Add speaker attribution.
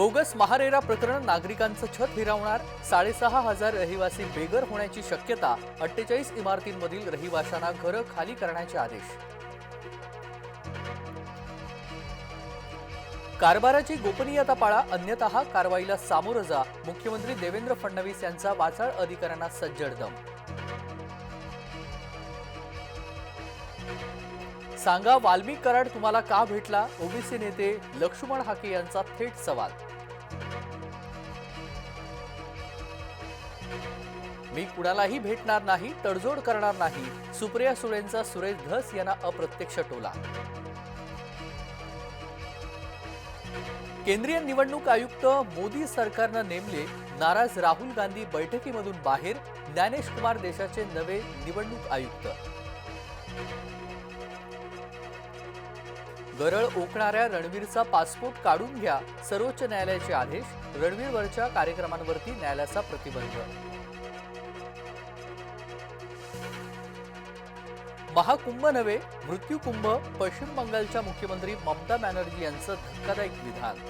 Speaker 1: Bogus MahaRERA प्रकरण नागरिकांचं छत हिरावणार साडेसहा हजार रहिवासी बेघर होण्याची शक्यता अठ्ठेचाळीस इमारतींमधील रहिवाशांना घरं खाली करण्याचे आदेश. कारभाराची गोपनीयता पाळा अन्यथा कारवाईला सामोरं जा मुख्यमंत्री देवेंद्र फडणवीस यांचा वाचाळ अधिकाऱ्यांना सज्जड दम. सांगा वाल्मिक कराड तुम्हाला का भेटला? ओबीसी नेते लक्ष्मण हाके यांचा थेट सवाल. मी कुणालाही भेटणार नाही तडजोड करणार नाही. सुप्रिया सुळेंचा सुरेश धस यांना अप्रत्यक्ष टोला. केंद्रीय निवडणूक आयुक्त मोदी सरकारनं नेमले नाराज राहुल गांधी बैठकीमधून बाहेर ज्ञानेश कुमार देशाचे नवे निवडणूक आयुक्त. गरळ ओकणाऱ्या रणवीरचा पासपोर्ट काढून घ्या सर्वोच्च न्यायालयाचे आदेश रणवीरवरच्या कार्यक्रमांवरती न्यायालयाचा प्रतिबंध. महाकुंभ नव्हे मृत्यूकुंभ पश्चिम बंगालच्या मुख्यमंत्री ममता बॅनर्जी यांचं धक्कादायक विधान.